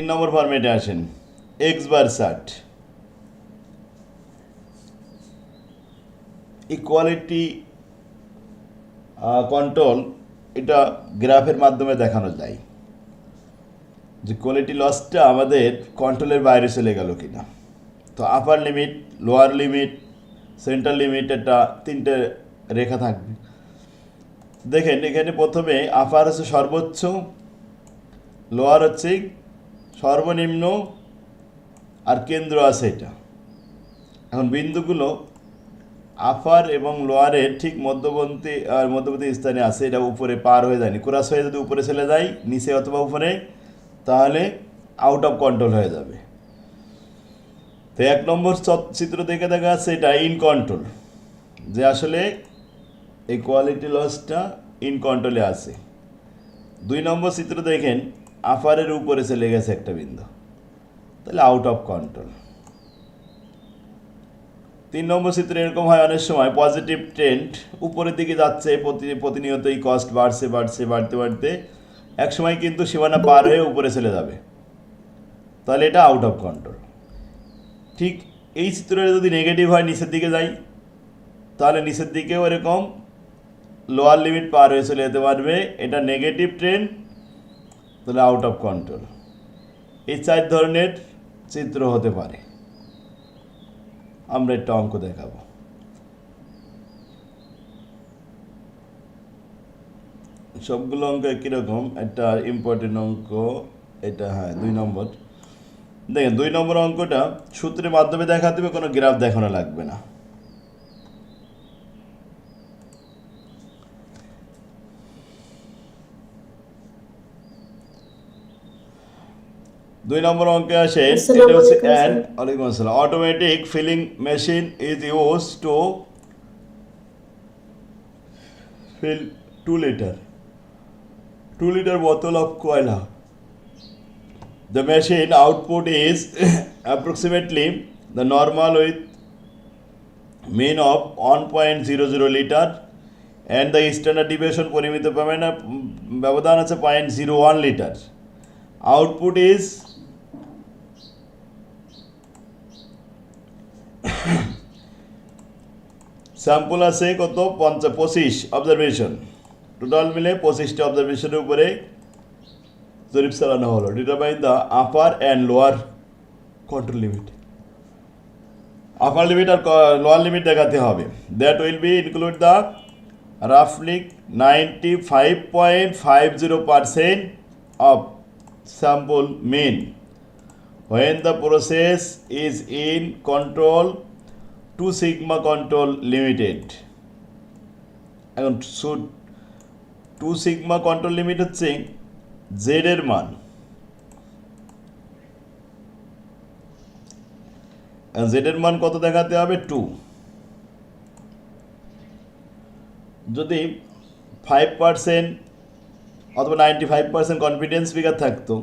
তিন নম্বর ফরম্যাটে আসেন। এক্স বার ষাট ইকুয়ালিটি কন্ট্রোল এটা গ্রাফের মাধ্যমে দেখানো যায়। যে কোয়ালিটি লসটা আমাদের কন্ট্রোলের বাইরে চলে গেল কিনা। তো upper limit lower limit central limit এটা তিনটে রেখা থাকবে। দেখেন, এখানে প্রথমে আপার হচ্ছে সর্বোচ্চ লোয়ার হচ্ছে সর্বনিম্ন আর কেন্দ্র আছে এটা। এখন বিন্দুগুলো আফার এবং লোয়ারের ঠিক মধ্যবর্তী আর মধ্যবর্তী স্থানে আছে, এটা উপরে পার হয়ে যায়নি। ক্রাস হয়ে যদি উপরে চলে যায়, নিচে অথবা উপরে, তাহলে আউট অফ কন্ট্রোল হয়ে যাবে। তো এক নম্বর চিত্র দেখে দেখা যাচ্ছে এটা ইন কন্ট্রোল যে আসলে এই কোয়ালিটি লসটা ইন কন্ট্রোলে আছে। দুই নম্বর চিত্র দেখেন আফারের উপরে চলে গেছে একটা বিন্দু। তাহলে আউট অফ কন্ট্রোল তিন নম্বর চিত্রে এরকম হয় অনেক সময় পজিটিভ ট্রেন্ড উপরের দিকে যাচ্ছে, প্রতি প্রতিনিয়তই কস্ট বাড়ছে বাড়ছে, বাড়তে বাড়তে, এক সময় কিন্তু সীমানা পার হয়ে উপরে চলে যাবে। তাহলে এটা আউট অফ কন্ট্রোল ঠিক এই চিত্রটা যদি নেগেটিভ হয়, নিচের দিকে যাই, তাহলে নিচের দিকেও এরকম লোয়ার লিমিট পার হয়ে চলে যেতে পারবে। এটা নেগেটিভ ট্রেন্ড তাহলে আউট অফ কন্ট্রোল এই চার ধরনের চিত্র হতে পারে। আমরা একটা অঙ্ক দেখাবো। সবগুলো অঙ্ক একই রকম একটা ইম্পর্টেন্ট অঙ্ক, এটা হ্যাঁ দুই নম্বর। দেখেন, দুই নম্বর অঙ্কটা সূত্রের মাধ্যমে দেখাতে হবে, কোনো গ্রাফ দেখানো লাগবে না। দুই নম্বর অঙ্কে আসে এটা হচ্ছে অ্যান্ড ওয়ালাইকুম আসসালাম। Automatic filling machine is use to fill two litre two litre বোতল অফ কয়লা the machine output is approximately the normal with mean of one point zero zero litre and the standard deviation পরিমিত পাবেন পেমেন্ট ব্যবধান আছে point zero one litre output is sample আছে কত? পঞ্চা পঁচিশ অবজারভেশন টোটাল মিলে পঁচিশটা অবজারভেশনের উপরে জরিপ চালানো হলো। Determine the upper and lower control limit upper limit R lower limit দেখাতে হবে। That will be include the রাফলি ninety five point five zero percent of sample mean when the process is in control two sigma control limited. এখন two sigma control limit হচ্ছে Z এর মান। Z এর মান কত দেখাতে হবে? টু। যদি ফাইভ পার্সেন্ট অথবা ninety five percent confidence figure থাকতো,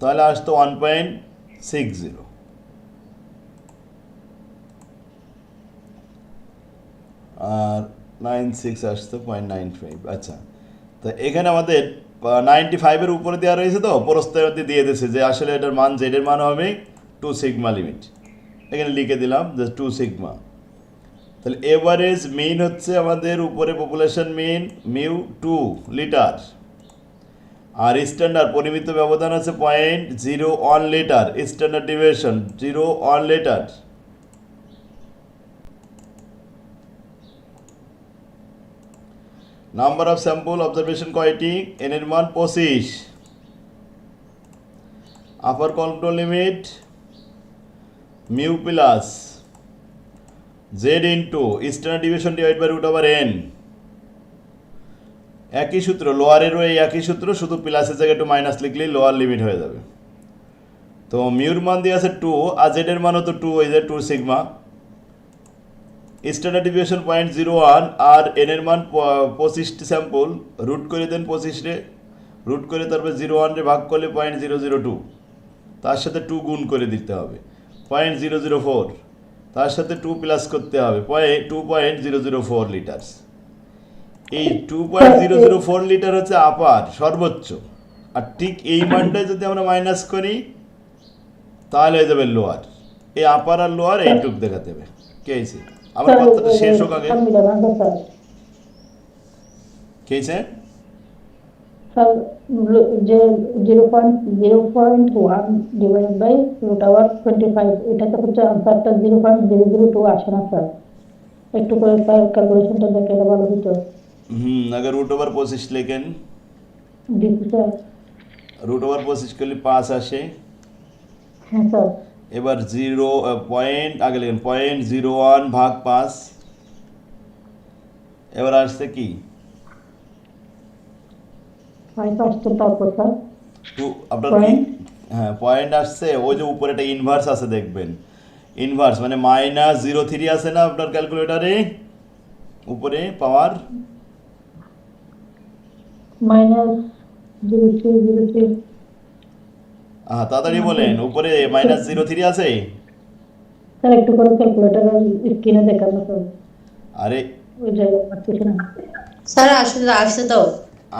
তাহলে আসতো ওয়ান পয়েন্ট সিক্স জিরো আর নাইন সিক্স আসতো পয়েন্ট নাইন ফাইভ আচ্ছা। তো এখানে আমাদের নাইনটি ফাইভের উপরে দেওয়া রয়েছে তো প্রস্তাবে দিয়ে দিয়েছে যে আসলে এটার মান, জেডের মান হবে টু সিগমা লিমিট এখানে লিখে দিলাম যে টু সিগমা তাহলে এভারেজ মিন হচ্ছে আমাদের উপরে population mean mu two litre আর স্ট্যান্ডার্ড পরিমিত ব্যবধান আছে point zero one litre standard deviation zero one litre number of sample observation কয়টি? এন এর মান পঁচিশ। Upper control limit mu plus z into standard division divide by root over n একই সূত্র লোয়ারেরও এই একই সূত্র, শুধু প্লাসের জায়গায় একটু মাইনাস লিখলেই লোয়ার লিমিট হয়ে যাবে। তো মিউর মান দিয়ে আছে টু আর জেডের মানও তো টু ওই যে two sigma standard deviation point zero one আর এন এর মান পঁচিশটি স্যাম্পল রুট করে দেন পঁচিশে রুট করে তারপরে জিরো ওয়ানরে ভাগ করলে পয়েন্ট জিরো জিরো টু তার সাথে টু গুণ করে দিতে হবে। পয়েন্ট জিরো জিরো ফোর তার সাথে টু প্লাস করতে হবে। Point two point zero zero four litres এই two point zero zero four litre হচ্ছে আপার সর্বোচ্চ। আর ঠিক এই মানটাই যদি আমরা মাইনাস করি, তাহলে হয়ে যাবে লোয়ার এই আপার আর লোয়ার এইটুক দেখাতে হবে। কে আমার কথাটা শেষ হোক আগে। কে zero point one divide by five এটাতে পয়েন্ট জিরো জিরো টু আসে না স্যার। একটু করে স্যার ক্যালকুলেশনটা ভালো হতো হুম আগে রুট ওভার পঁচিশ লেখেন। স্যার। রুট ওভার পঁচিশ করলে পাঁচ আসে। হ্যাঁ স্যার। এবার জিরো পয়েন্ট আগে লেখেন পয়েন্ট জিরো ওয়ান ভাগ পাঁচ। এবার আসছে কি? আপনার হ্যাঁ পয়েন্ট আসছে ওই যে উপরে একটা ইনভার্স আছে দেখবেন। ইনভার্স মানে মাইনাস জিরো থ্রি আছে না আপনার ক্যালকুলেটারে উপরে power minus zero three zero three তাড়াতাড়ি বলেন উপরে মাইনাস জিরো থ্রি আছে? স্যার একটু করে ক্যালকুলেটারের স্ক্রিনে দেখান না স্যার আরে। স্যার আসলে আসছে তো।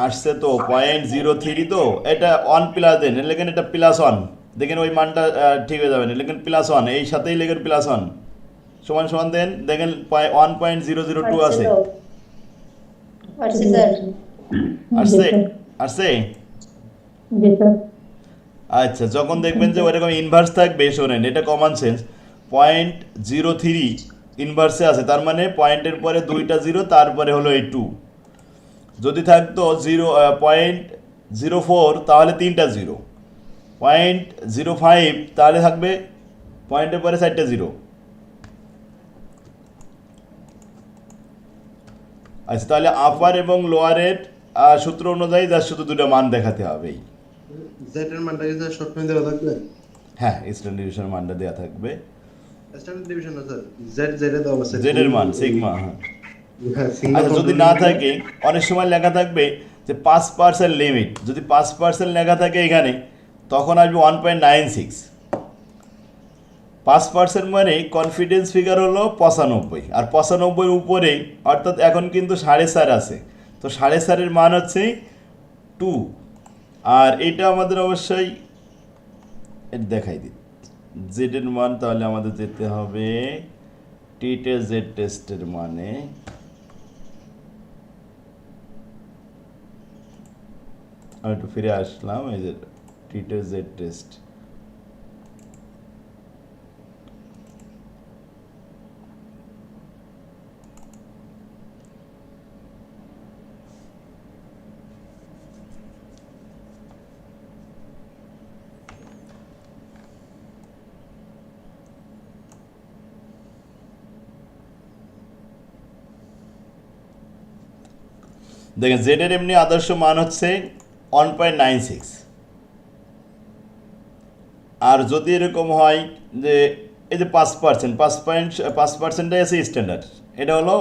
আসছে তো পয়েন্ট জিরো থ্রি তো। এটা ওয়ান প্লাস দেন লেখেন এটা প্লাস ওয়ান দেখেন ওই মানটা ঠিক হয়ে যাবে। না লেখেন প্লাস ওয়ান এই সাথেই লেখেন প্লাস ওয়ান সমান সমান দেন দেখেন one point zero zero two আছে। আসছে? স্যার। আসছে? আচ্ছা যখন দেখবেন যে ওইরকম ইনভার্স থাকবে শোনেন, এটা common sense point zero three ইনভার্সে আছে, তার মানে পয়েন্টের পরে দুইটা জিরো তারপরে হলো এই টু যদি থাকতো জিরো পয়েন্ট জিরো ফোর তাহলে তিনটা জিরো পয়েন্ট জিরো ফাইভ তাহলে থাকবে পয়েন্টের পরে চারটে জিরো আচ্ছা তাহলে আপার এবং লোয়ারের সূত্র অনুযায়ী যার শুধু দুটো মান দেখাতে হবেই জেড এর মানটা কি স্যার শর্ট টাইম দেওয়া থাকবে? হ্যাঁ স্ট্যান্ডার্ড ডিভিশন মানটা দেওয়া থাকবে। স্ট্যান্ডার্ড ডিভিশন না স্যার? জেড জেড দেওয়া আছে জেড এর মান সিগমা হ্যাঁ। আচ্ছা যদি না থাকে অনেক সময় লেখা থাকবে যে পাঁচ পার্সেন্ট লিমিট যদি পাঁচ পার্সেন্ট লেখা থাকে এখানে তখন আসবে ওয়ান পয়েন্ট নাইন সিক্স পাঁচ পার্সেন্ট মানে কনফিডেন্স ফিগার হলো পঁচানব্বই। আর পঁচানব্বই উপরে অর্থাৎ এখন কিন্তু সাড়ে চার আছে। তো সাড়ে চারের মান হচ্ছে টু আর এটা আমাদের অবশ্যই দেখাই জেড জেডের মান তাহলে আমাদের যেতে হবে টি টেস্ট জেড টেস্টের মানে। একটু ফিরে আসলাম, এই যে টি টেস্ট জেড টেস্ট দেখেন জেডের এমনি আদর্শ মান হচ্ছে ওয়ান পয়েন্ট নাইন সিক্স আর যদি এরকম হয় যে, এই যে পাঁচ পার্সেন্ট পাঁচ পয়েন্ট পাঁচ পার্সেন্টটাই আছে স্ট্যান্ডার্ড এটা হলো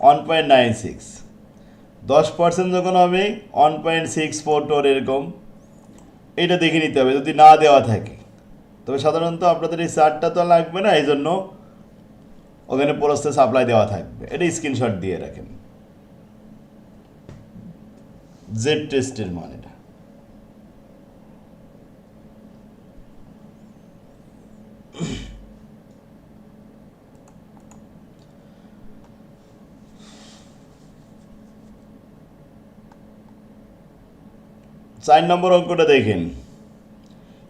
ওয়ান পয়েন্ট নাইন সিক্স দশ পার্সেন্ট যখন হবে ওয়ান পয়েন্ট সিক্স ফোর টোর এরকম, এটা দেখে নিতে হবে, যদি না দেওয়া থাকে। তবে সাধারণত আপনাদের এই চার্টটা তো লাগবে না এই জন্য ওখানে প্রস্তে সাপ্লাই দেওয়া থাকবে। এটা স্ক্রিনশট দিয়ে রাখেন। জেড টেস্টের মান এটা। চার নম্বর অঙ্কটা দেখেন।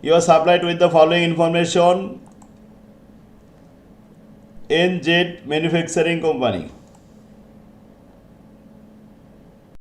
You are supplied with the following information N Z manufacturing company